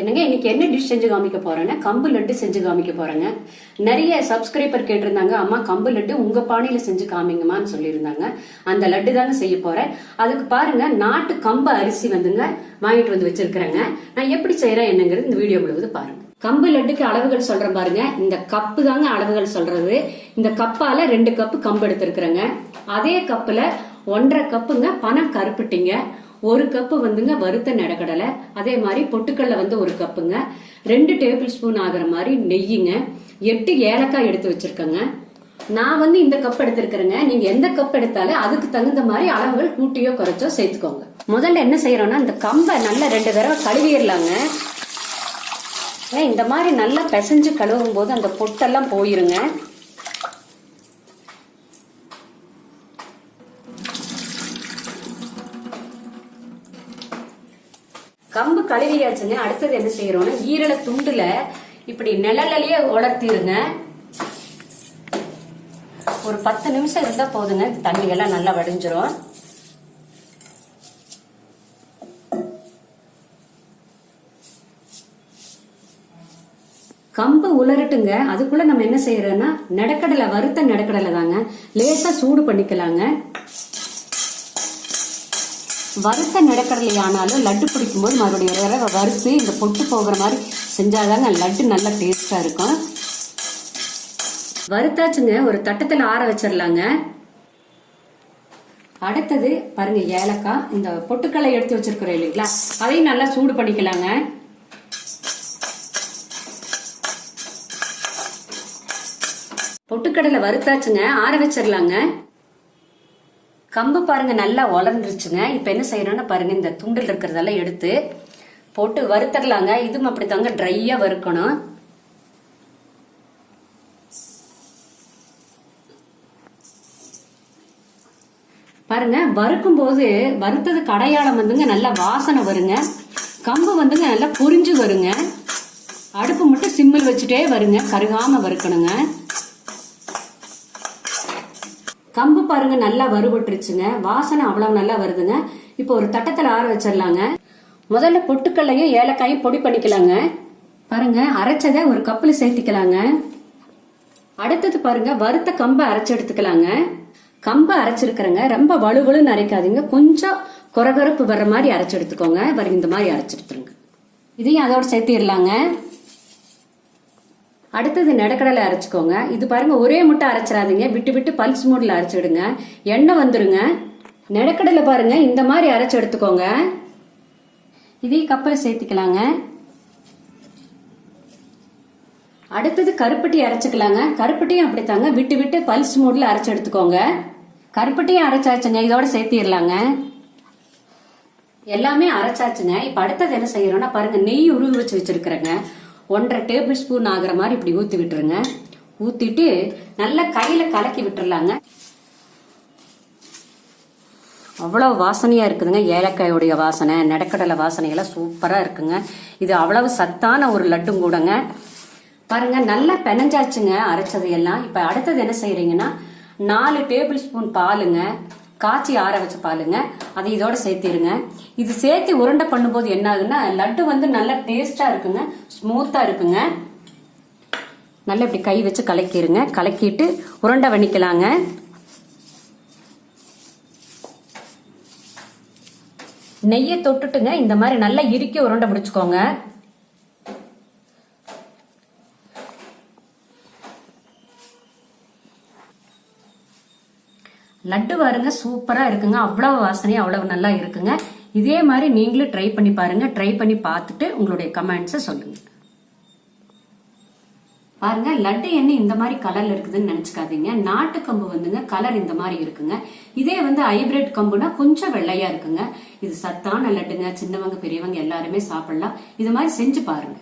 என்னங்க இன்னைக்கு என்ன டிஷ் செஞ்சு காமிக்க போறேன்னா கம்பு லட்டு செஞ்சு காமிக்க போறேங்க. நிறைய சப்ஸ்கிரைபர் கேட்டிருந்தாங்க அம்மா கம்பு லட்டு உங்க பாணியில செஞ்சு காமிங்கம்மான்னு சொல்லியிருந்தாங்க. அந்த லட்டு தாங்க செய்ய போறேன். அதுக்கு பாருங்க நாட்டு கம்பு அரிசி வந்துங்க வாங்கிட்டு வந்து வச்சிருக்கிறேங்க. நான் எப்படி செய்யறேன் என்னங்கிறது இந்த வீடியோ முழுவதும் பாருங்க. கம்பு லட்டுக்கு அளவுகள் சொல்றேன் பாருங்க. இந்த கப்பு தாங்க அளவுகள் சொல்றது. இந்த கப்பால ரெண்டு கப்பு கம்பு எடுத்திருக்கிறேங்க. அதே கப்புல ஒன்றரை கப்புங்க பணம் கருப்பட்டிங்க. ஒரு கப்பு வந்துங்க வறுத்த நிலக்கடலை அதே மாதிரி பொட்டுக்கல்ல வந்து ஒரு கப்புங்க ரெண்டு டேபிள் ஸ்பூன் ஆகிற மாதிரி நெய்யுங்க. எட்டு ஏலக்காய் எடுத்து வச்சிருக்கேங்க. நான் வந்து இந்த கப் எடுத்திருக்கிறேங்க. நீங்க எந்த கப் எடுத்தாலும் அதுக்கு தகுந்த மாதிரி அளவுகள் கூட்டியோ குறைச்சோ சேர்த்துக்கோங்க. முதல்ல என்ன செய்யறோம்னா இந்த கம்பை நல்லா ரெண்டு தடவை கழுவிடலாங்க. இந்த மாதிரி நல்லா பிசைஞ்சு கழுவும் போது அந்த பொட்டெல்லாம் போயிருங்க. கம்பு கழுவியாச்சுங்க. அடுத்தது என்ன செய்யறோம்னா ஈரல துண்டுல இப்படி நிழலையே உலர்த்திருங்க. ஒரு பத்து நிமிஷம் இருந்தா போதுங்க. தண்ணி எல்லாம் நல்லா வடிஞ்சிரும். கம்பு உலரட்டுங்க. அதுக்குள்ள நம்ம என்ன செய்யறோம்னா நடக்கடலை வறுத்த நடக்கடலை தாங்க லேசா சூடு பண்ணிக்கலாங்க. வறுத்த நிலக்கடலை ஆனாலும் லட்டு பிடிக்கும்போது மறுபடியும் ஒரு தடவை வறுத்து இந்த பொட்டு போகிற மாதிரி செஞ்சாதாங்க லட்டு நல்லா டேஸ்ட்டாக இருக்கும். வறுத்தாச்சுங்க ஒரு தட்டத்தில் ஆற வச்சிடலாங்க அடுத்தது பாருங்க ஏலக்காய். இந்த பொட்டுக்கடலை எடுத்து வச்சிருக்கிறோம் இல்லைங்களா? அதையும் நல்லா சூடு பண்ணிக்கலாங்க. பொட்டுக்கடலை வறுத்தாச்சுங்க ஆற வச்சிடலாங்க கம்பு பாருங்க நல்லா வளர்ந்துருச்சுங்க. இப்போ என்ன செய்யறோம்னா பாருங்க இந்த துண்டில் இருக்கிறதெல்லாம் எடுத்து போட்டு வறுத்தரலாங்க. இதுவும் அப்படி தாங்க ட்ரையா வறுக்கணும். பாருங்க வறுக்கும் போது வறுத்தது கடையாளம் வந்துங்க நல்லா வாசனை வருங்க. கம்பு வந்துங்க நல்லா பொரிஞ்சு வருங்க. அடுப்பு மட்டும் சிம்மில் வச்சுட்டே வருங்க கருகாம வறுக்கணுங்க. கம்பு பாருங்க நல்லா வறுபட்டுருச்சுங்க. வாசனை அவ்வளவு நல்லா வருதுங்க. இப்போ ஒரு தட்டத்தில் ஆற வச்சிடலாங்க. முதல்ல பொட்டுக்கல்லையும் ஏலக்காயும் பொடி பண்ணிக்கலாங்க. பாருங்க அரைச்சதை ஒரு கப்பில் சேர்த்திக்கலாங்க. அடுத்தது பாருங்க வறுத்த கம்பை அரைச்சு எடுத்துக்கலாங்க. கம்பை அரைச்சிருக்கிறேங்க. ரொம்ப வலுவலுன்னு அரைக்காதீங்க. கொஞ்சம் குறகரப்பு வர்ற மாதிரி அரைச்சு எடுத்துக்கோங்க. வரும் இந்த மாதிரி அரைச்சு எடுத்துருங்க. இதையும் அதோட சேர்த்திடலாங்க. அடுத்தது நெடக்கடலை அரைச்சிக்கோங்க. இது பாருங்க ஒரே முட்டை அரைச்சிடாதீங்க. விட்டு விட்டு பல்ஸ் மூடில் அரைச்சிடுங்க. எண்ணெய் வந்துருங்க. நெடக்கடலை பாருங்க இந்த மாதிரி அரைச்சி எடுத்துக்கோங்க. இதே கப்பல் சேர்த்துக்கலாங்க. அடுத்தது கருப்பட்டி அரைச்சிக்கலாங்க. கருப்பட்டியும் அப்படித்தாங்க. விட்டு விட்டு பல்ஸ் மூடில் அரைச்சி எடுத்துக்கோங்க. கருப்பட்டியும் அரைச்சாச்சுங்க. இதோட சேர்த்திடலாங்க. எல்லாமே அரைச்சாச்சுங்க. இப்போ அடுத்தது என்ன செய்யறோம்னா பாருங்க நெய் உருவி வச்சு வச்சிருக்கிறேங்க. ஒன்றரை டேபிள் ஸ்பூன் ஆகிற மாதிரி இப்படி ஊற்றி விட்டுருங்க ஊற்றிட்டு நல்லா கையில் கலக்கி விட்டுறலாங்க. அவ்வளோ வாசனையாக இருக்குதுங்க. ஏலக்காயோடைய வாசனை நெடக்கடலை வாசனையெல்லாம் சூப்பராக இருக்குங்க. இது அவ்வளவு சத்தான ஒரு லட்டும் கூடங்க. பாருங்க நல்லா பெனஞ்சாச்சுங்க அரைச்சது எல்லாம் இப்போ அடுத்தது என்ன செய்யறீங்கன்னா நாலு டேபிள் ஸ்பூன் பாலுங்க. காய்ச்சி ஆற வச்ச பாலுங்க அதை இதோட சேர்த்திருங்க இது சேர்த்து உருண்டை பண்ணும்போது என்ன ஆகுதுன்னா லட்டு வந்து நல்லா டேஸ்டா இருக்குங்க ஸ்மூத்தா இருக்குங்க. நல்லா இப்படி கை வச்சு கலக்கிடுங்க. கலக்கிட்டு உருண்டை பண்ணிக்கலாங்க நெய்யை தொட்டுட்டுங்க. இந்த மாதிரி நல்லா இறுக்கி உருண்டை பிடிச்சிக்கோங்க லட்டு பாருங்க சூப்பரா இருக்குங்க. அவ்வளவு வாசனையும் அவ்வளவு நல்லா இருக்குங்க. இதே மாதிரி நீங்களும் ட்ரை பண்ணி பாருங்க. ட்ரை பண்ணி பார்த்துட்டு உங்களுடைய கமெண்ட்ஸை சொல்லுங்க. பாருங்க லட்டு என்ன இந்த மாதிரி கலர்ல இருக்குதுன்னு நினைச்சுக்காதீங்க. நாட்டு கம்பு வந்துங்க கலர் இந்த மாதிரி இருக்குங்க. இதே வந்து ஹைபிரிட் கம்புனா கொஞ்சம் வெள்ளையா இருக்குங்க. இது சத்தான லட்டுங்க. சின்னவங்க பெரியவங்க எல்லாருமே சாப்பிடலாம். இது மாதிரி செஞ்சு பாருங்க.